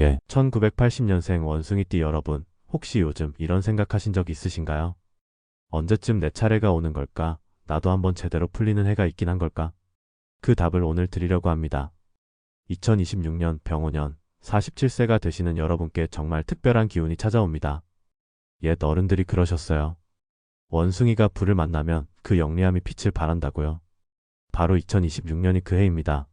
예, 1980년생 원숭이띠 여러분, 혹시 요즘 이런 생각하신 적 있으신가요? 언제쯤 내 차례가 오는 걸까? 나도 한번 제대로 풀리는 해가 있긴 한 걸까? 그 답을 오늘 드리려고 합니다. 2026년 병오년 47세가 되시는 여러분께 정말 특별한 기운이 찾아옵니다. 옛 어른들이 그러셨어요. 원숭이가 불을 만나면 그 영리함이 빛을 발한다고요. 바로 2026년이 그 해입니다.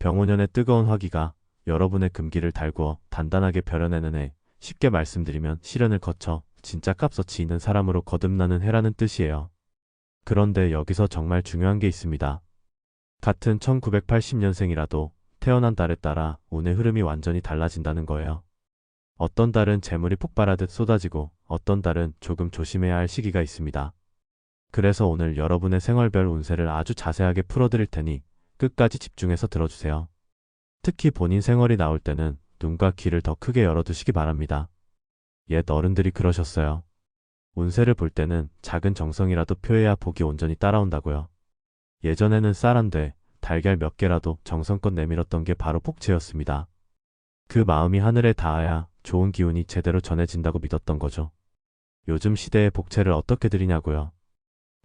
병오년의 뜨거운 화기가 여러분의 금기를 달구어 단단하게 벼려내는 해, 쉽게 말씀드리면 시련을 거쳐 진짜 값어치 있는 사람으로 거듭나는 해라는 뜻이에요. 그런데 여기서 정말 중요한 게 있습니다. 같은 1980년생이라도 태어난 달에 따라 운의 흐름이 완전히 달라진다는 거예요. 어떤 달은 재물이 폭발하듯 쏟아지고 어떤 달은 조금 조심해야 할 시기가 있습니다. 그래서 오늘 여러분의 생활별 운세를 아주 자세하게 풀어드릴 테니 끝까지 집중해서 들어주세요. 특히 본인 생활이 나올 때는 눈과 귀를 더 크게 열어두시기 바랍니다. 옛 어른들이 그러셨어요. 운세를 볼 때는 작은 정성이라도 표해야 복이 온전히 따라온다고요. 예전에는 쌀한 대, 달걀 몇 개라도 정성껏 내밀었던 게 바로 복채였습니다. 그 마음이 하늘에 닿아야 좋은 기운이 제대로 전해진다고 믿었던 거죠. 요즘 시대의 복채를 어떻게 드리냐고요.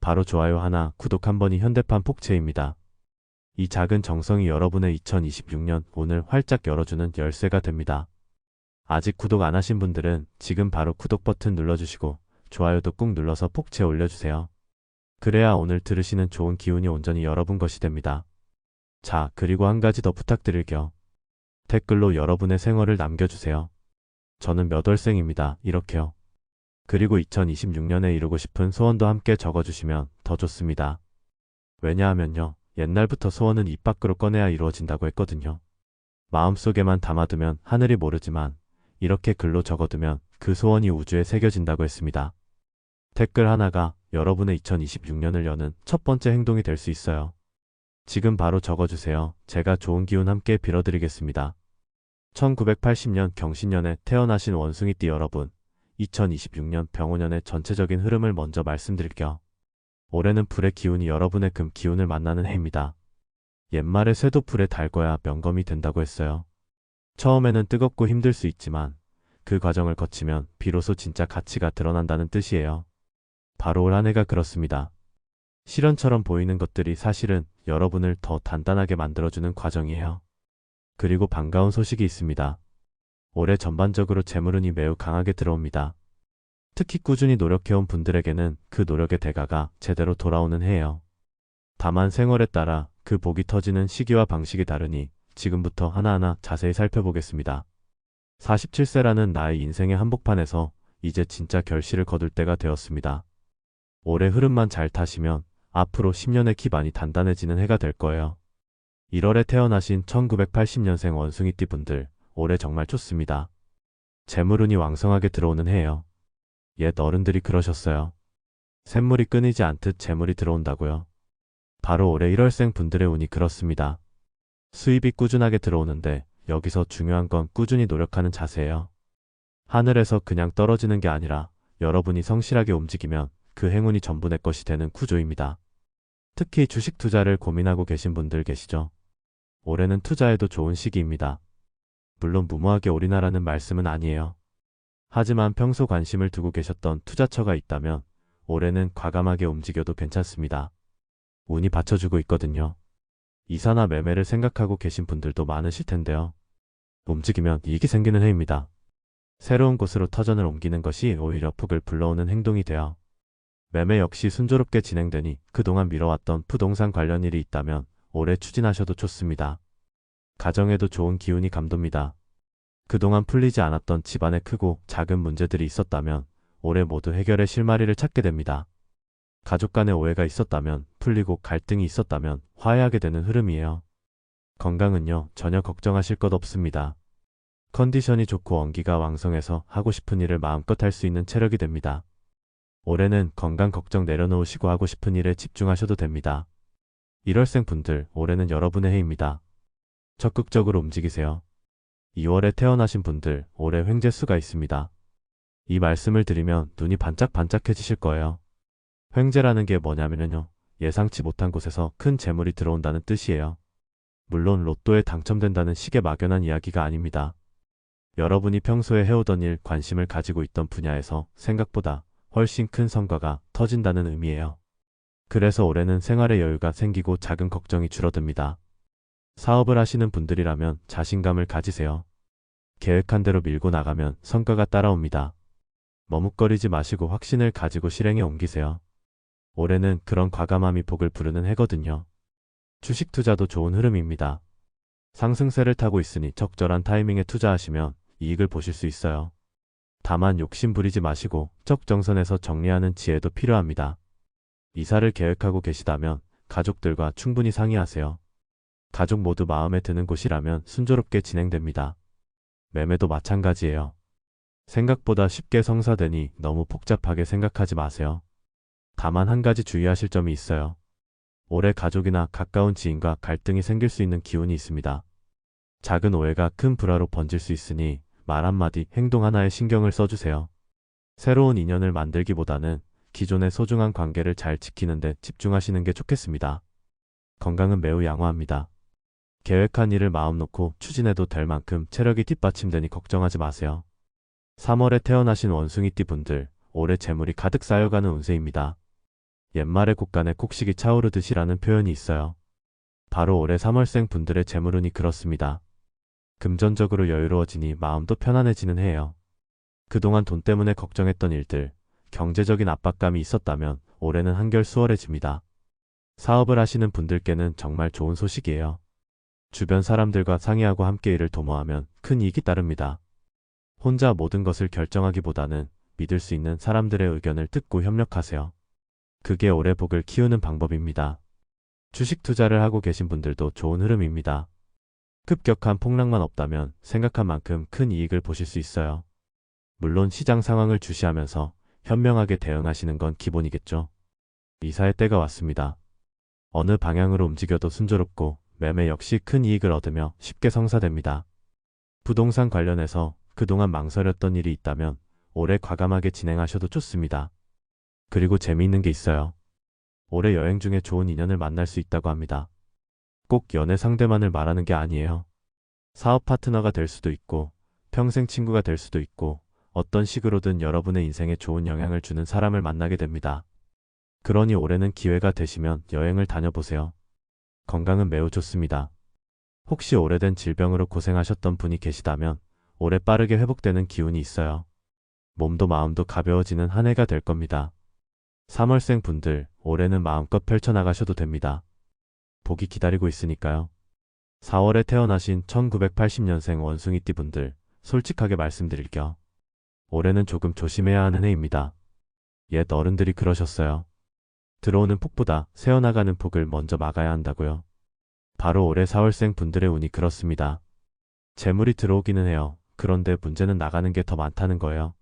바로 좋아요 하나, 구독 한 번이 현대판 복채입니다. 이 작은 정성이 여러분의 2026년 오늘 활짝 열어주는 열쇠가 됩니다. 아직 구독 안 하신 분들은 지금 바로 구독 버튼 눌러주시고 좋아요도 꾹 눌러서 폭채 올려주세요. 그래야 오늘 들으시는 좋은 기운이 온전히 여러분 것이 됩니다. 자, 그리고 한 가지 더 부탁드릴게요. 댓글로 여러분의 생활을 남겨주세요. 저는 몇 월생입니다. 이렇게요. 그리고 2026년에 이루고 싶은 소원도 함께 적어주시면 더 좋습니다. 왜냐하면요. 옛날부터 소원은 입 밖으로 꺼내야 이루어진다고 했거든요. 마음속에만 담아두면 하늘이 모르지만 이렇게 글로 적어두면 그 소원이 우주에 새겨진다고 했습니다. 댓글 하나가 여러분의 2026년을 여는 첫 번째 행동이 될 수 있어요. 지금 바로 적어주세요. 제가 좋은 기운 함께 빌어드리겠습니다. 1980년 경신년에 태어나신 원숭이띠 여러분, 2026년 병오년의 전체적인 흐름을 먼저 말씀드릴게요. 올해는 불의 기운이 여러분의 금 기운을 만나는 해입니다. 옛말에 쇠도 불에 달궈야 명검이 된다고 했어요. 처음에는 뜨겁고 힘들 수 있지만 그 과정을 거치면 비로소 진짜 가치가 드러난다는 뜻이에요. 바로 올 한 해가 그렇습니다. 시련처럼 보이는 것들이 사실은 여러분을 더 단단하게 만들어주는 과정이에요. 그리고 반가운 소식이 있습니다. 올해 전반적으로 재물운이 매우 강하게 들어옵니다. 특히 꾸준히 노력해온 분들에게는 그 노력의 대가가 제대로 돌아오는 해예요. 다만 생활에 따라 그 복이 터지는 시기와 방식이 다르니 지금부터 하나하나 자세히 살펴보겠습니다. 47세라는 나의 인생의 한복판에서 이제 진짜 결실을 거둘 때가 되었습니다. 올해 흐름만 잘 타시면 앞으로 10년의 기반이 단단해지는 해가 될 거예요. 1월에 태어나신 1980년생 원숭이띠 분들, 올해 정말 좋습니다. 재물운이 왕성하게 들어오는 해예요. 옛 어른들이 그러셨어요. 샘물이 끊이지 않듯 재물이 들어온다고요. 바로 올해 1월생 분들의 운이 그렇습니다. 수입이 꾸준하게 들어오는데 여기서 중요한 건 꾸준히 노력하는 자세예요. 하늘에서 그냥 떨어지는 게 아니라 여러분이 성실하게 움직이면 그 행운이 전부 내 것이 되는 구조입니다. 특히 주식 투자를 고민하고 계신 분들 계시죠? 올해는 투자에도 좋은 시기입니다. 물론 무모하게 올인하라는 말씀은 아니에요. 하지만 평소 관심을 두고 계셨던 투자처가 있다면 올해는 과감하게 움직여도 괜찮습니다. 운이 받쳐주고 있거든요. 이사나 매매를 생각하고 계신 분들도 많으실 텐데요. 움직이면 이익이 생기는 해입니다. 새로운 곳으로 터전을 옮기는 것이 오히려 폭을 불러오는 행동이 되어 매매 역시 순조롭게 진행되니 그동안 미뤄왔던 부동산 관련 일이 있다면 올해 추진하셔도 좋습니다. 가정에도 좋은 기운이 감돕니다. 그동안 풀리지 않았던 집안의 크고 작은 문제들이 있었다면 올해 모두 해결의 실마리를 찾게 됩니다. 가족 간의 오해가 있었다면 풀리고 갈등이 있었다면 화해하게 되는 흐름이에요. 건강은요, 전혀 걱정하실 것 없습니다. 컨디션이 좋고 원기가 왕성해서 하고 싶은 일을 마음껏 할 수 있는 체력이 됩니다. 올해는 건강 걱정 내려놓으시고 하고 싶은 일에 집중하셔도 됩니다. 1월생 분들, 올해는 여러분의 해입니다. 적극적으로 움직이세요. 2월에 태어나신 분들, 올해 횡재수가 있습니다. 이 말씀을 드리면 눈이 반짝반짝해지실 거예요. 횡재라는 게 뭐냐면요. 예상치 못한 곳에서 큰 재물이 들어온다는 뜻이에요. 물론 로또에 당첨된다는 식의 막연한 이야기가 아닙니다. 여러분이 평소에 해오던 일, 관심을 가지고 있던 분야에서 생각보다 훨씬 큰 성과가 터진다는 의미예요. 그래서 올해는 생활의 여유가 생기고 작은 걱정이 줄어듭니다. 사업을 하시는 분들이라면 자신감을 가지세요. 계획한 대로 밀고 나가면 성과가 따라옵니다. 머뭇거리지 마시고 확신을 가지고 실행에 옮기세요. 올해는 그런 과감함이 복을 부르는 해거든요. 주식 투자도 좋은 흐름입니다. 상승세를 타고 있으니 적절한 타이밍에 투자하시면 이익을 보실 수 있어요. 다만 욕심 부리지 마시고 적정선에서 정리하는 지혜도 필요합니다. 이사를 계획하고 계시다면 가족들과 충분히 상의하세요. 가족 모두 마음에 드는 곳이라면 순조롭게 진행됩니다. 매매도 마찬가지예요. 생각보다 쉽게 성사되니 너무 복잡하게 생각하지 마세요. 다만 한 가지 주의하실 점이 있어요. 올해 가족이나 가까운 지인과 갈등이 생길 수 있는 기운이 있습니다. 작은 오해가 큰 불화로 번질 수 있으니 말 한마디, 행동 하나에 신경을 써주세요. 새로운 인연을 만들기보다는 기존의 소중한 관계를 잘 지키는 데 집중하시는 게 좋겠습니다. 건강은 매우 양호합니다. 계획한 일을 마음 놓고 추진해도 될 만큼 체력이 뒷받침되니 걱정하지 마세요. 3월에 태어나신 원숭이띠 분들, 올해 재물이 가득 쌓여가는 운세입니다. 옛말에 곳간에 곡식이 차오르듯이라는 표현이 있어요. 바로 올해 3월생 분들의 재물운이 그렇습니다. 금전적으로 여유로워지니 마음도 편안해지는 해예요. 그동안 돈 때문에 걱정했던 일들, 경제적인 압박감이 있었다면 올해는 한결 수월해집니다. 사업을 하시는 분들께는 정말 좋은 소식이에요. 주변 사람들과 상의하고 함께 일을 도모하면 큰 이익이 따릅니다. 혼자 모든 것을 결정하기보다는 믿을 수 있는 사람들의 의견을 듣고 협력하세요. 그게 올해 복을 키우는 방법입니다. 주식 투자를 하고 계신 분들도 좋은 흐름입니다. 급격한 폭락만 없다면 생각한 만큼 큰 이익을 보실 수 있어요. 물론 시장 상황을 주시하면서 현명하게 대응하시는 건 기본이겠죠. 이사의 때가 왔습니다. 어느 방향으로 움직여도 순조롭고 매매 역시 큰 이익을 얻으며 쉽게 성사됩니다. 부동산 관련해서 그동안 망설였던 일이 있다면 올해 과감하게 진행하셔도 좋습니다. 그리고 재미있는 게 있어요. 올해 여행 중에 좋은 인연을 만날 수 있다고 합니다. 꼭 연애 상대만을 말하는 게 아니에요. 사업 파트너가 될 수도 있고, 평생 친구가 될 수도 있고, 어떤 식으로든 여러분의 인생에 좋은 영향을 주는 사람을 만나게 됩니다. 그러니 올해는 기회가 되시면 여행을 다녀보세요. 건강은 매우 좋습니다. 혹시 오래된 질병으로 고생하셨던 분이 계시다면 올해 빠르게 회복되는 기운이 있어요. 몸도 마음도 가벼워지는 한 해가 될 겁니다. 3월생 분들, 올해는 마음껏 펼쳐나가셔도 됩니다. 복이 기다리고 있으니까요. 4월에 태어나신 1980년생 원숭이띠 분들, 솔직하게 말씀드릴게요. 올해는 조금 조심해야 하는 해입니다. 옛 어른들이 그러셨어요. 들어오는 폭보다 새어나가는 폭을 먼저 막아야 한다고요. 바로 올해 4월생 분들의 운이 그렇습니다. 재물이 들어오기는 해요. 그런데 문제는 나가는 게 더 많다는 거예요.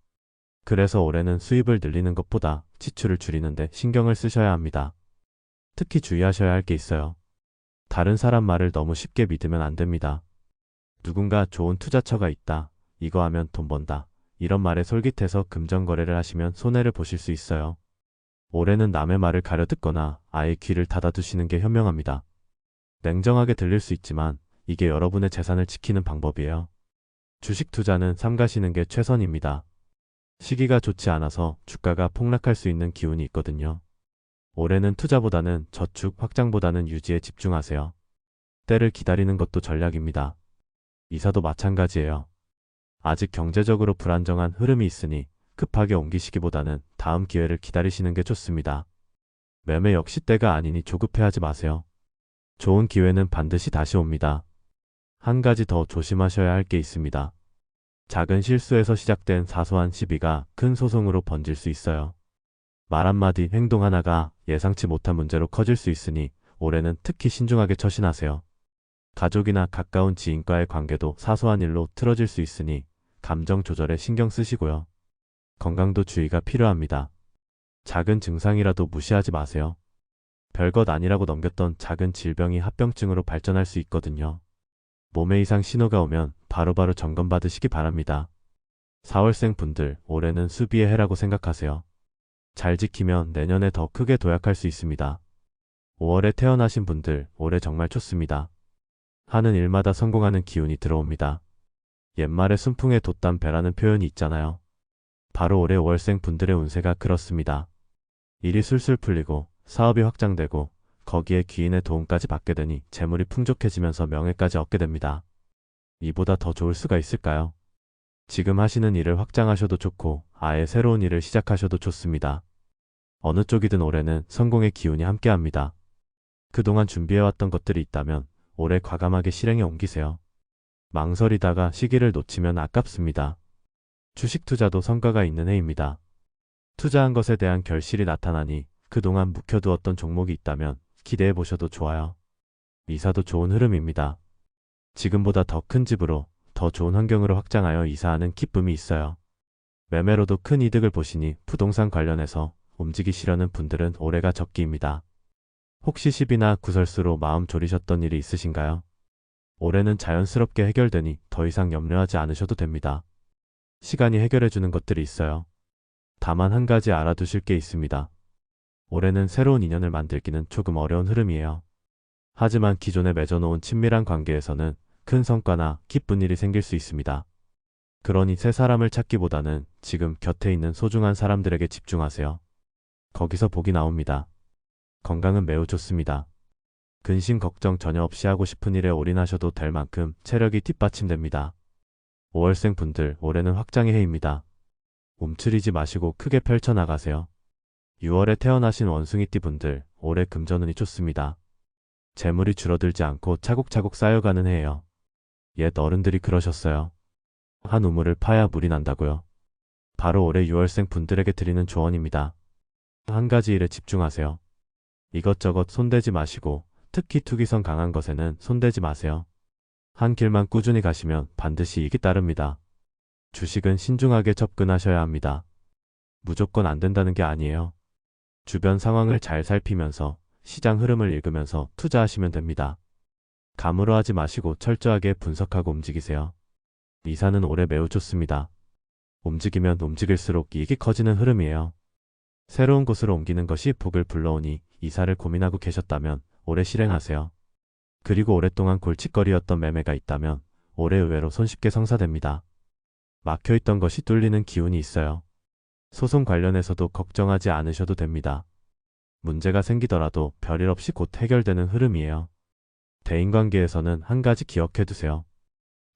그래서 올해는 수입을 늘리는 것보다 지출을 줄이는데 신경을 쓰셔야 합니다. 특히 주의하셔야 할 게 있어요. 다른 사람 말을 너무 쉽게 믿으면 안 됩니다. 누군가 좋은 투자처가 있다. 이거 하면 돈 번다. 이런 말에 솔깃해서 금전거래를 하시면 손해를 보실 수 있어요. 올해는 남의 말을 가려 듣거나 아예 귀를 닫아두시는 게 현명합니다. 냉정하게 들릴 수 있지만 이게 여러분의 재산을 지키는 방법이에요. 주식 투자는 삼가시는 게 최선입니다. 시기가 좋지 않아서 주가가 폭락할 수 있는 기운이 있거든요. 올해는 투자보다는 저축, 확장보다는 유지에 집중하세요. 때를 기다리는 것도 전략입니다. 이사도 마찬가지예요. 아직 경제적으로 불안정한 흐름이 있으니 급하게 옮기시기보다는 다음 기회를 기다리시는 게 좋습니다. 매매 역시 때가 아니니 조급해하지 마세요. 좋은 기회는 반드시 다시 옵니다. 한 가지 더 조심하셔야 할 게 있습니다. 작은 실수에서 시작된 사소한 시비가 큰 소송으로 번질 수 있어요. 말 한마디, 행동 하나가 예상치 못한 문제로 커질 수 있으니 올해는 특히 신중하게 처신하세요. 가족이나 가까운 지인과의 관계도 사소한 일로 틀어질 수 있으니 감정 조절에 신경 쓰시고요. 건강도 주의가 필요합니다. 작은 증상이라도 무시하지 마세요. 별것 아니라고 넘겼던 작은 질병이 합병증으로 발전할 수 있거든요. 몸에 이상 신호가 오면 바로바로 점검받으시기 바랍니다. 4월생 분들, 올해는 수비의 해라고 생각하세요. 잘 지키면 내년에 더 크게 도약할 수 있습니다. 5월에 태어나신 분들, 올해 정말 좋습니다. 하는 일마다 성공하는 기운이 들어옵니다. 옛말에 순풍에 돛단 배라는 표현이 있잖아요. 바로 올해 월생 분들의 운세가 그렇습니다. 일이 술술 풀리고 사업이 확장되고 거기에 귀인의 도움까지 받게 되니 재물이 풍족해지면서 명예까지 얻게 됩니다. 이보다 더 좋을 수가 있을까요? 지금 하시는 일을 확장하셔도 좋고 아예 새로운 일을 시작하셔도 좋습니다. 어느 쪽이든 올해는 성공의 기운이 함께합니다. 그동안 준비해왔던 것들이 있다면 올해 과감하게 실행에 옮기세요. 망설이다가 시기를 놓치면 아깝습니다. 주식 투자도 성과가 있는 해입니다. 투자한 것에 대한 결실이 나타나니 그동안 묵혀두었던 종목이 있다면 기대해 보셔도 좋아요. 이사도 좋은 흐름입니다. 지금보다 더 큰 집으로 더 좋은 환경으로 확장하여 이사하는 기쁨이 있어요. 매매로도 큰 이득을 보시니 부동산 관련해서 움직이시려는 분들은 올해가 적기입니다. 혹시 시비나 구설수로 마음 졸이셨던 일이 있으신가요? 올해는 자연스럽게 해결되니 더 이상 염려하지 않으셔도 됩니다. 시간이 해결해주는 것들이 있어요. 다만 한 가지 알아두실 게 있습니다. 올해는 새로운 인연을 만들기는 조금 어려운 흐름이에요. 하지만 기존에 맺어놓은 친밀한 관계에서는 큰 성과나 기쁜 일이 생길 수 있습니다. 그러니 새 사람을 찾기보다는 지금 곁에 있는 소중한 사람들에게 집중하세요. 거기서 복이 나옵니다. 건강은 매우 좋습니다. 근심 걱정 전혀 없이 하고 싶은 일에 올인하셔도 될 만큼 체력이 뒷받침됩니다. 5월생 분들 올해는 확장의 해입니다. 움츠리지 마시고 크게 펼쳐나가세요. 6월에 태어나신 원숭이띠 분들 올해 금전운이 좋습니다. 재물이 줄어들지 않고 차곡차곡 쌓여가는 해예요. 옛 어른들이 그러셨어요. 한 우물을 파야 물이 난다고요. 바로 올해 6월생 분들에게 드리는 조언입니다. 한 가지 일에 집중하세요. 이것저것 손대지 마시고 특히 투기성 강한 것에는 손대지 마세요. 한 길만 꾸준히 가시면 반드시 이익이 따릅니다. 주식은 신중하게 접근하셔야 합니다. 무조건 안 된다는 게 아니에요. 주변 상황을 잘 살피면서 시장 흐름을 읽으면서 투자하시면 됩니다. 감으로 하지 마시고 철저하게 분석하고 움직이세요. 이사는 올해 매우 좋습니다. 움직이면 움직일수록 이익이 커지는 흐름이에요. 새로운 곳으로 옮기는 것이 복을 불러오니 이사를 고민하고 계셨다면 올해 실행하세요. 그리고 오랫동안 골칫거리였던 매매가 있다면 올해 의외로 손쉽게 성사됩니다. 막혀있던 것이 뚫리는 기운이 있어요. 소송 관련해서도 걱정하지 않으셔도 됩니다. 문제가 생기더라도 별일 없이 곧 해결되는 흐름이에요. 대인관계에서는 한 가지 기억해 두세요.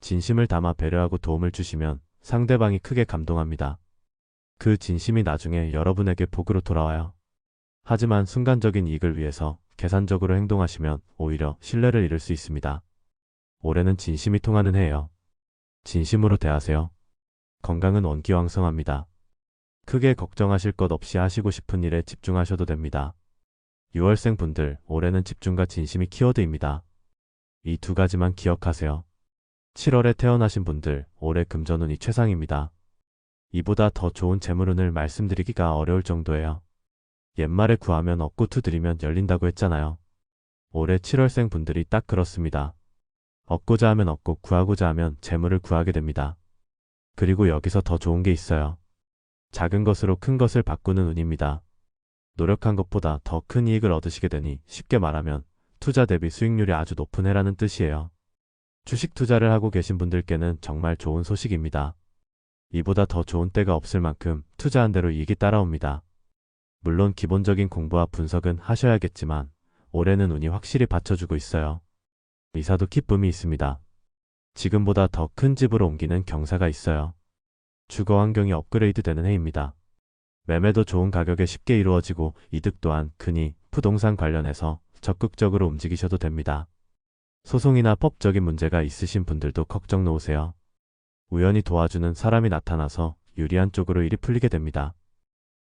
진심을 담아 배려하고 도움을 주시면 상대방이 크게 감동합니다. 그 진심이 나중에 여러분에게 복으로 돌아와요. 하지만 순간적인 이익을 위해서 계산적으로 행동하시면 오히려 신뢰를 잃을 수 있습니다. 올해는 진심이 통하는 해예요. 진심으로 대하세요. 건강은 원기왕성합니다. 크게 걱정하실 것 없이 하시고 싶은 일에 집중하셔도 됩니다. 6월생 분들, 올해는 집중과 진심이 키워드입니다. 이 두 가지만 기억하세요. 7월에 태어나신 분들, 올해 금전운이 최상입니다. 이보다 더 좋은 재물운을 말씀드리기가 어려울 정도예요. 옛말에 구하면 얻고 두드리면 열린다고 했잖아요. 올해 7월생 분들이 딱 그렇습니다. 얻고자 하면 얻고 구하고자 하면 재물을 구하게 됩니다. 그리고 여기서 더 좋은 게 있어요. 작은 것으로 큰 것을 바꾸는 운입니다. 노력한 것보다 더 큰 이익을 얻으시게 되니 쉽게 말하면 투자 대비 수익률이 아주 높은 해라는 뜻이에요. 주식 투자를 하고 계신 분들께는 정말 좋은 소식입니다. 이보다 더 좋은 때가 없을 만큼 투자한 대로 이익이 따라옵니다. 물론 기본적인 공부와 분석은 하셔야겠지만 올해는 운이 확실히 받쳐주고 있어요. 이사도 기쁨이 있습니다. 지금보다 더 큰 집으로 옮기는 경사가 있어요. 주거 환경이 업그레이드 되는 해입니다. 매매도 좋은 가격에 쉽게 이루어지고 이득 또한 크니 부동산 관련해서 적극적으로 움직이셔도 됩니다. 소송이나 법적인 문제가 있으신 분들도 걱정 놓으세요. 우연히 도와주는 사람이 나타나서 유리한 쪽으로 일이 풀리게 됩니다.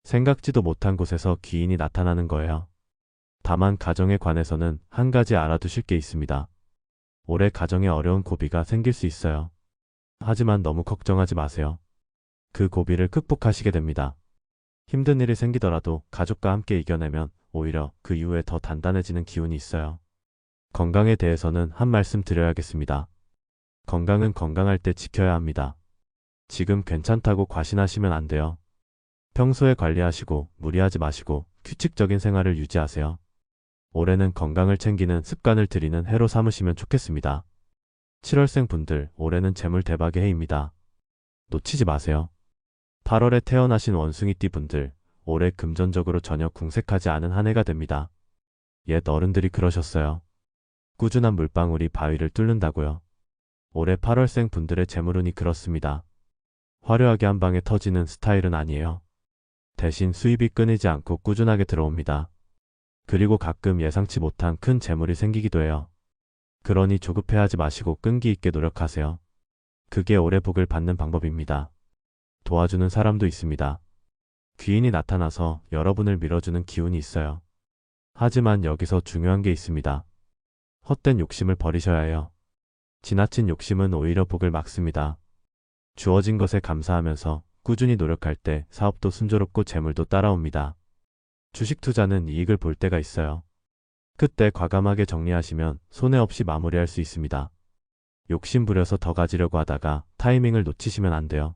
생각지도 못한 곳에서 귀인이 나타나는 거예요. 다만 가정에 관해서는 한 가지 알아두실 게 있습니다. 올해 가정에 어려운 고비가 생길 수 있어요. 하지만 너무 걱정하지 마세요. 그 고비를 극복하시게 됩니다. 힘든 일이 생기더라도 가족과 함께 이겨내면 오히려 그 이후에 더 단단해지는 기운이 있어요. 건강에 대해서는 한 말씀 드려야겠습니다. 건강은 건강할 때 지켜야 합니다. 지금 괜찮다고 과신하시면 안 돼요. 평소에 관리하시고 무리하지 마시고 규칙적인 생활을 유지하세요. 올해는 건강을 챙기는 습관을 들이는 해로 삼으시면 좋겠습니다. 7월생 분들, 올해는 재물 대박의 해입니다. 놓치지 마세요. 8월에 태어나신 원숭이띠 분들, 올해 금전적으로 전혀 궁색하지 않은 한 해가 됩니다. 옛 어른들이 그러셨어요. 꾸준한 물방울이 바위를 뚫는다고요. 올해 8월생 분들의 재물운이 그렇습니다. 화려하게 한 방에 터지는 스타일은 아니에요. 대신 수입이 끊이지 않고 꾸준하게 들어옵니다. 그리고 가끔 예상치 못한 큰 재물이 생기기도 해요. 그러니 조급해하지 마시고 끈기 있게 노력하세요. 그게 올해 복을 받는 방법입니다. 도와주는 사람도 있습니다. 귀인이 나타나서 여러분을 밀어주는 기운이 있어요. 하지만 여기서 중요한 게 있습니다. 헛된 욕심을 버리셔야 해요. 지나친 욕심은 오히려 복을 막습니다. 주어진 것에 감사하면서 꾸준히 노력할 때 사업도 순조롭고 재물도 따라옵니다. 주식 투자는 이익을 볼 때가 있어요. 그때 과감하게 정리하시면 손해 없이 마무리할 수 있습니다. 욕심 부려서 더 가지려고 하다가 타이밍을 놓치시면 안 돼요.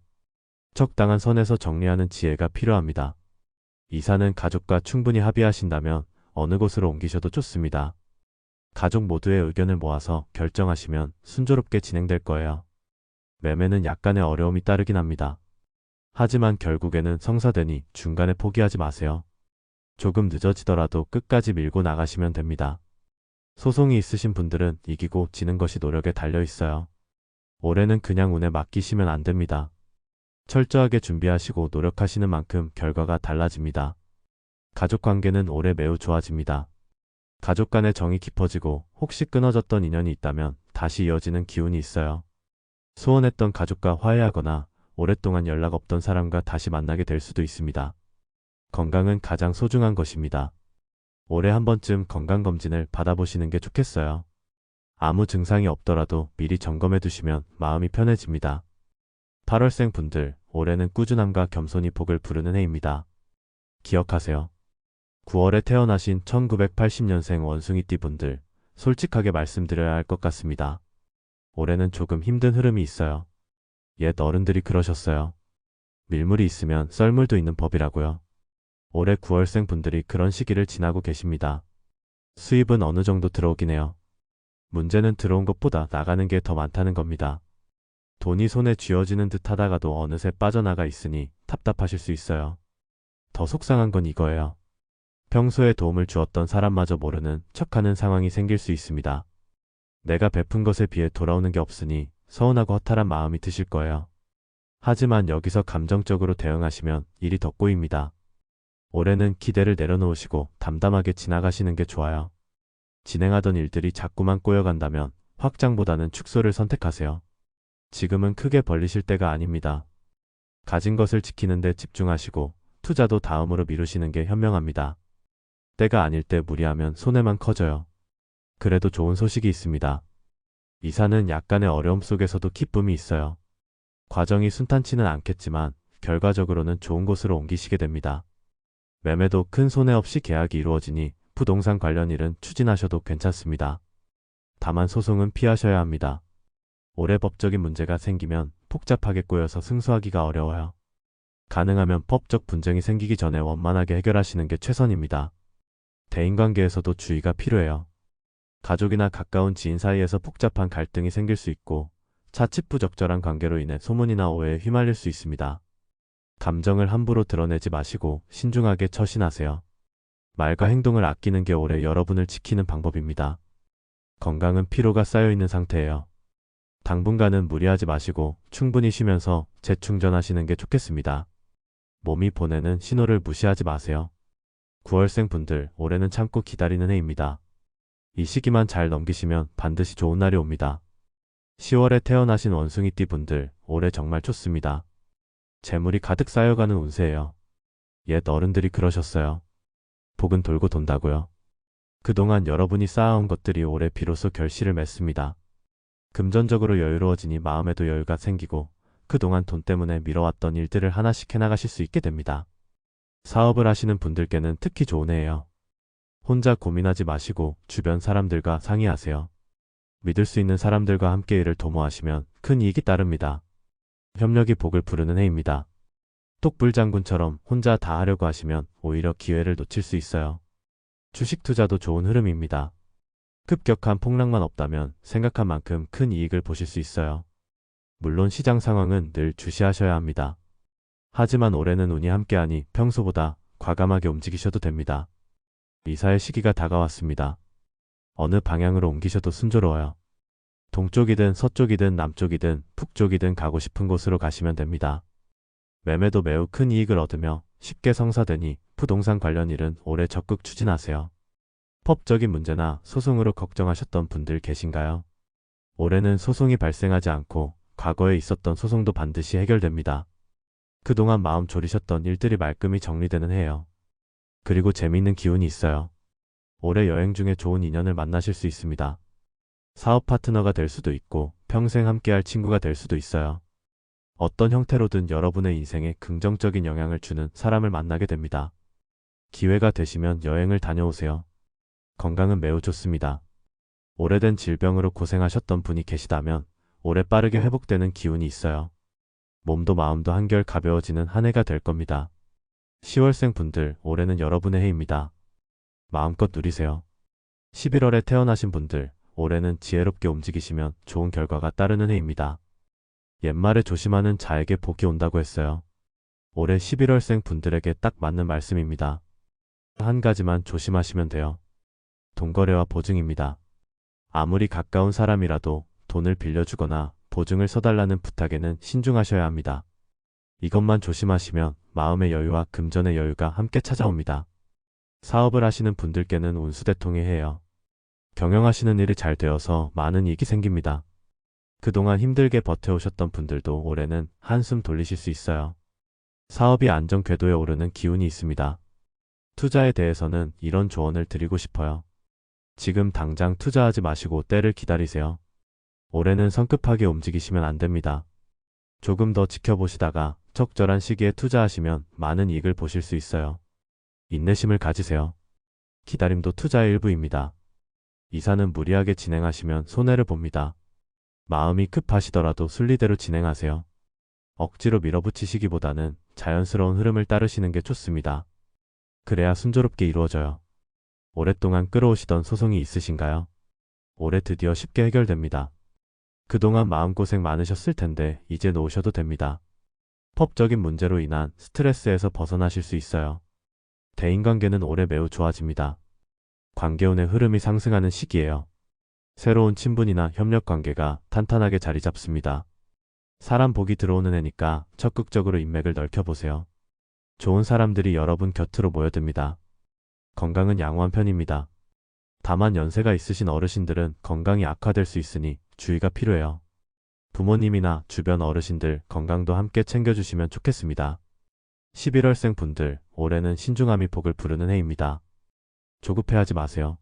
적당한 선에서 정리하는 지혜가 필요합니다. 이사는 가족과 충분히 합의하신다면 어느 곳으로 옮기셔도 좋습니다. 가족 모두의 의견을 모아서 결정하시면 순조롭게 진행될 거예요. 매매는 약간의 어려움이 따르긴 합니다. 하지만 결국에는 성사되니 중간에 포기하지 마세요. 조금 늦어지더라도 끝까지 밀고 나가시면 됩니다. 소송이 있으신 분들은 이기고 지는 것이 노력에 달려 있어요. 올해는 그냥 운에 맡기시면 안 됩니다. 철저하게 준비하시고 노력하시는 만큼 결과가 달라집니다. 가족 관계는 올해 매우 좋아집니다. 가족 간의 정이 깊어지고 혹시 끊어졌던 인연이 있다면 다시 이어지는 기운이 있어요. 소원했던 가족과 화해하거나 오랫동안 연락 없던 사람과 다시 만나게 될 수도 있습니다. 건강은 가장 소중한 것입니다. 올해 한 번쯤 건강검진을 받아보시는 게 좋겠어요. 아무 증상이 없더라도 미리 점검해 두시면 마음이 편해집니다. 8월생 분들, 올해는 꾸준함과 겸손이 복을 부르는 해입니다. 기억하세요. 9월에 태어나신 1980년생 원숭이띠 분들, 솔직하게 말씀드려야 할 것 같습니다. 올해는 조금 힘든 흐름이 있어요. 옛 어른들이 그러셨어요. 밀물이 있으면 썰물도 있는 법이라고요. 올해 9월생 분들이 그런 시기를 지나고 계십니다. 수입은 어느 정도 들어오긴 해요. 문제는 들어온 것보다 나가는 게 더 많다는 겁니다. 돈이 손에 쥐어지는 듯 하다가도 어느새 빠져나가 있으니 답답하실 수 있어요. 더 속상한 건 이거예요. 평소에 도움을 주었던 사람마저 모르는 척하는 상황이 생길 수 있습니다. 내가 베푼 것에 비해 돌아오는 게 없으니 서운하고 허탈한 마음이 드실 거예요. 하지만 여기서 감정적으로 대응하시면 일이 더 꼬입니다. 올해는 기대를 내려놓으시고 담담하게 지나가시는 게 좋아요. 진행하던 일들이 자꾸만 꼬여간다면 확장보다는 축소를 선택하세요. 지금은 크게 벌리실 때가 아닙니다. 가진 것을 지키는 데 집중하시고 투자도 다음으로 미루시는 게 현명합니다. 때가 아닐 때 무리하면 손해만 커져요. 그래도 좋은 소식이 있습니다. 이사는 약간의 어려움 속에서도 기쁨이 있어요. 과정이 순탄치는 않겠지만 결과적으로는 좋은 곳으로 옮기시게 됩니다. 매매도 큰 손해 없이 계약이 이루어지니 부동산 관련 일은 추진하셔도 괜찮습니다. 다만 소송은 피하셔야 합니다. 올해 법적인 문제가 생기면 복잡하게 꼬여서 승소하기가 어려워요. 가능하면 법적 분쟁이 생기기 전에 원만하게 해결하시는 게 최선입니다. 대인관계에서도 주의가 필요해요. 가족이나 가까운 지인 사이에서 복잡한 갈등이 생길 수 있고 자칫 부적절한 관계로 인해 소문이나 오해에 휘말릴 수 있습니다. 감정을 함부로 드러내지 마시고 신중하게 처신하세요. 말과 행동을 아끼는 게 올해 여러분을 지키는 방법입니다. 건강은 피로가 쌓여 있는 상태예요. 당분간은 무리하지 마시고 충분히 쉬면서 재충전하시는 게 좋겠습니다. 몸이 보내는 신호를 무시하지 마세요. 9월생 분들, 올해는 참고 기다리는 해입니다. 이 시기만 잘 넘기시면 반드시 좋은 날이 옵니다. 10월에 태어나신 원숭이띠 분들, 올해 정말 좋습니다. 재물이 가득 쌓여가는 운세예요. 옛 어른들이 그러셨어요. 복은 돌고 돈다고요. 그동안 여러분이 쌓아온 것들이 올해 비로소 결실을 맺습니다. 금전적으로 여유로워지니 마음에도 여유가 생기고 그동안 돈 때문에 미뤄왔던 일들을 하나씩 해나가실 수 있게 됩니다. 사업을 하시는 분들께는 특히 좋은 해예요. 혼자 고민하지 마시고 주변 사람들과 상의하세요. 믿을 수 있는 사람들과 함께 일을 도모하시면 큰 이익이 따릅니다. 협력이 복을 부르는 해입니다. 똑불장군처럼 혼자 다 하려고 하시면 오히려 기회를 놓칠 수 있어요. 주식 투자도 좋은 흐름입니다. 급격한 폭락만 없다면 생각한 만큼 큰 이익을 보실 수 있어요. 물론 시장 상황은 늘 주시하셔야 합니다. 하지만 올해는 운이 함께하니 평소보다 과감하게 움직이셔도 됩니다. 이사의 시기가 다가왔습니다. 어느 방향으로 옮기셔도 순조로워요. 동쪽이든 서쪽이든 남쪽이든 북쪽이든 가고 싶은 곳으로 가시면 됩니다. 매매도 매우 큰 이익을 얻으며 쉽게 성사되니 부동산 관련 일은 올해 적극 추진하세요. 법적인 문제나 소송으로 걱정하셨던 분들 계신가요? 올해는 소송이 발생하지 않고 과거에 있었던 소송도 반드시 해결됩니다. 그동안 마음 졸이셨던 일들이 말끔히 정리되는 해요. 그리고 재미있는 기운이 있어요. 올해 여행 중에 좋은 인연을 만나실 수 있습니다. 사업 파트너가 될 수도 있고 평생 함께할 친구가 될 수도 있어요. 어떤 형태로든 여러분의 인생에 긍정적인 영향을 주는 사람을 만나게 됩니다. 기회가 되시면 여행을 다녀오세요. 건강은 매우 좋습니다. 오래된 질병으로 고생하셨던 분이 계시다면 올해 빠르게 회복되는 기운이 있어요. 몸도 마음도 한결 가벼워지는 한 해가 될 겁니다. 10월생 분들, 올해는 여러분의 해입니다. 마음껏 누리세요. 11월에 태어나신 분들, 올해는 지혜롭게 움직이시면 좋은 결과가 따르는 해입니다. 옛말에 조심하는 자에게 복이 온다고 했어요. 올해 11월생 분들에게 딱 맞는 말씀입니다. 한 가지만 조심하시면 돼요. 돈거래와 보증입니다. 아무리 가까운 사람이라도 돈을 빌려주거나 보증을 서달라는 부탁에는 신중하셔야 합니다. 이것만 조심하시면 마음의 여유와 금전의 여유가 함께 찾아옵니다. 사업을 하시는 분들께는 운수대통이 해요. 경영하시는 일이 잘 되어서 많은 이익이 생깁니다. 그동안 힘들게 버텨오셨던 분들도 올해는 한숨 돌리실 수 있어요. 사업이 안정 궤도에 오르는 기운이 있습니다. 투자에 대해서는 이런 조언을 드리고 싶어요. 지금 당장 투자하지 마시고 때를 기다리세요. 올해는 성급하게 움직이시면 안 됩니다. 조금 더 지켜보시다가 적절한 시기에 투자하시면 많은 이익을 보실 수 있어요. 인내심을 가지세요. 기다림도 투자의 일부입니다. 이사는 무리하게 진행하시면 손해를 봅니다. 마음이 급하시더라도 순리대로 진행하세요. 억지로 밀어붙이시기보다는 자연스러운 흐름을 따르시는 게 좋습니다. 그래야 순조롭게 이루어져요. 오랫동안 끌어오시던 소송이 있으신가요? 올해 드디어 쉽게 해결됩니다. 그동안 마음고생 많으셨을 텐데 이제 놓으셔도 됩니다. 법적인 문제로 인한 스트레스에서 벗어나실 수 있어요. 대인관계는 올해 매우 좋아집니다. 관계운의 흐름이 상승하는 시기예요. 새로운 친분이나 협력 관계가 탄탄하게 자리 잡습니다. 사람 복이 들어오는 해니까 적극적으로 인맥을 넓혀보세요. 좋은 사람들이 여러분 곁으로 모여듭니다. 건강은 양호한 편입니다. 다만 연세가 있으신 어르신들은 건강이 악화될 수 있으니 주의가 필요해요. 부모님이나 주변 어르신들 건강도 함께 챙겨주시면 좋겠습니다. 11월생 분들, 올해는 신중함이 복을 부르는 해입니다. 조급해하지 마세요.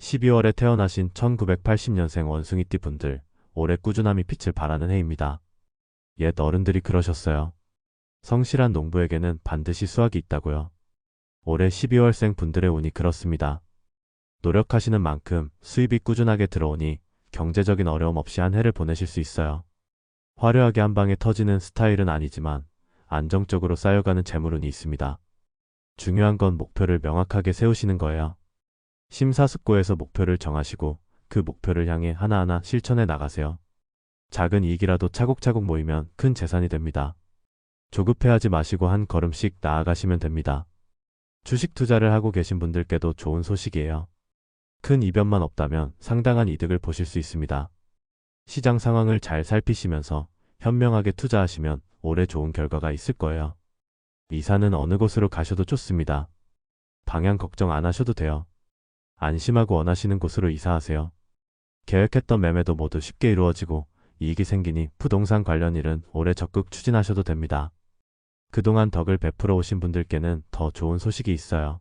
12월에 태어나신 1980년생 원숭이띠 분들, 올해 꾸준함이 빛을 발하는 해입니다. 옛 어른들이 그러셨어요. 성실한 농부에게는 반드시 수확이 있다고요. 올해 12월생 분들의 운이 그렇습니다. 노력하시는 만큼 수입이 꾸준하게 들어오니 경제적인 어려움 없이 한 해를 보내실 수 있어요. 화려하게 한 방에 터지는 스타일은 아니지만 안정적으로 쌓여가는 재물운이 있습니다. 중요한 건 목표를 명확하게 세우시는 거예요. 심사숙고해서 목표를 정하시고 그 목표를 향해 하나하나 실천해 나가세요. 작은 이익이라도 차곡차곡 모이면 큰 재산이 됩니다. 조급해하지 마시고 한 걸음씩 나아가시면 됩니다. 주식 투자를 하고 계신 분들께도 좋은 소식이에요. 큰 이변만 없다면 상당한 이득을 보실 수 있습니다. 시장 상황을 잘 살피시면서 현명하게 투자하시면 올해 좋은 결과가 있을 거예요. 이사는 어느 곳으로 가셔도 좋습니다. 방향 걱정 안 하셔도 돼요. 안심하고 원하시는 곳으로 이사하세요. 계획했던 매매도 모두 쉽게 이루어지고 이익이 생기니 부동산 관련 일은 올해 적극 추진하셔도 됩니다. 그동안 덕을 베풀어 오신 분들께는 더 좋은 소식이 있어요.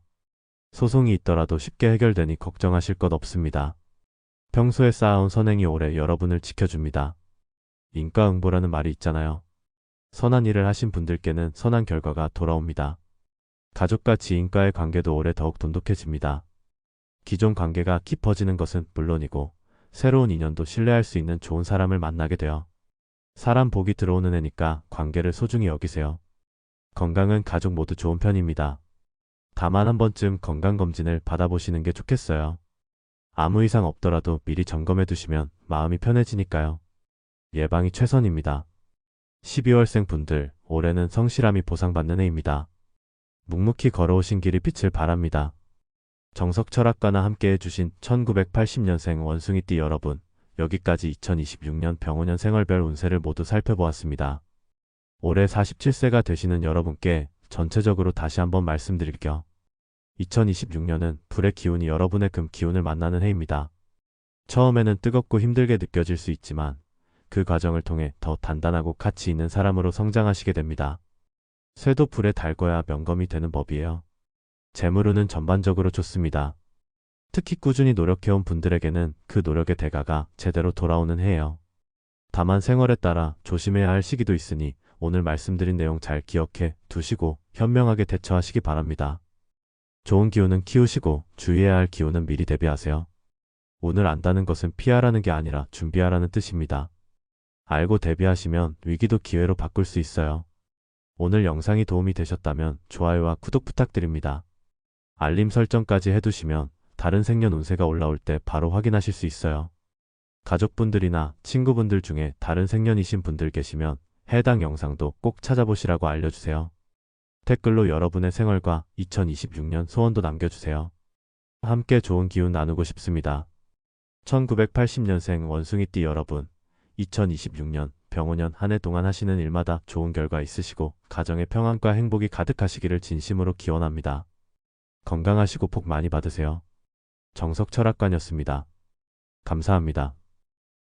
소송이 있더라도 쉽게 해결되니 걱정하실 것 없습니다. 평소에 쌓아온 선행이 올해 여러분을 지켜줍니다. 인과응보라는 말이 있잖아요. 선한 일을 하신 분들께는 선한 결과가 돌아옵니다. 가족과 지인과의 관계도 올해 더욱 돈독해집니다. 기존 관계가 깊어지는 것은 물론이고 새로운 인연도 신뢰할 수 있는 좋은 사람을 만나게 되어 사람 복이 들어오는 애니까 관계를 소중히 여기세요. 건강은 가족 모두 좋은 편입니다. 다만 한 번쯤 건강검진을 받아보시는 게 좋겠어요. 아무 이상 없더라도 미리 점검해 두시면 마음이 편해지니까요. 예방이 최선입니다. 12월생 분들, 올해는 성실함이 보상받는 해입니다. 묵묵히 걸어오신 길이 빛을 발합니다. 정석 철학과나 함께 해주신 1980년생 원숭이띠 여러분, 여기까지 2026년 병원년 생활별 운세를 모두 살펴보았습니다. 올해 47세가 되시는 여러분께 전체적으로 다시 한번 말씀드릴게요. 2026년은 불의 기운이 여러분의 금 기운을 만나는 해입니다. 처음에는 뜨겁고 힘들게 느껴질 수 있지만 그 과정을 통해 더 단단하고 가치 있는 사람으로 성장하시게 됩니다. 쇠도 불에 달궈야 명검이 되는 법이에요. 재물운은 전반적으로 좋습니다. 특히 꾸준히 노력해온 분들에게는 그 노력의 대가가 제대로 돌아오는 해예요. 다만 생활에 따라 조심해야 할 시기도 있으니 오늘 말씀드린 내용 잘 기억해 두시고 현명하게 대처하시기 바랍니다. 좋은 기운은 키우시고 주의해야 할 기운은 미리 대비하세요. 오늘 안다는 것은 피하라는 게 아니라 준비하라는 뜻입니다. 알고 대비하시면 위기도 기회로 바꿀 수 있어요. 오늘 영상이 도움이 되셨다면 좋아요와 구독 부탁드립니다. 알림 설정까지 해두시면 다른 생년 운세가 올라올 때 바로 확인하실 수 있어요. 가족분들이나 친구분들 중에 다른 생년이신 분들 계시면 해당 영상도 꼭 찾아보시라고 알려주세요. 댓글로 여러분의 생활과 2026년 소원도 남겨주세요. 함께 좋은 기운 나누고 싶습니다. 1980년생 원숭이띠 여러분, 2026년 병원년 한 해 동안 하시는 일마다 좋은 결과 있으시고 가정의 평안과 행복이 가득하시기를 진심으로 기원합니다. 건강하시고 복 많이 받으세요. 정석 철학관이었습니다. 감사합니다.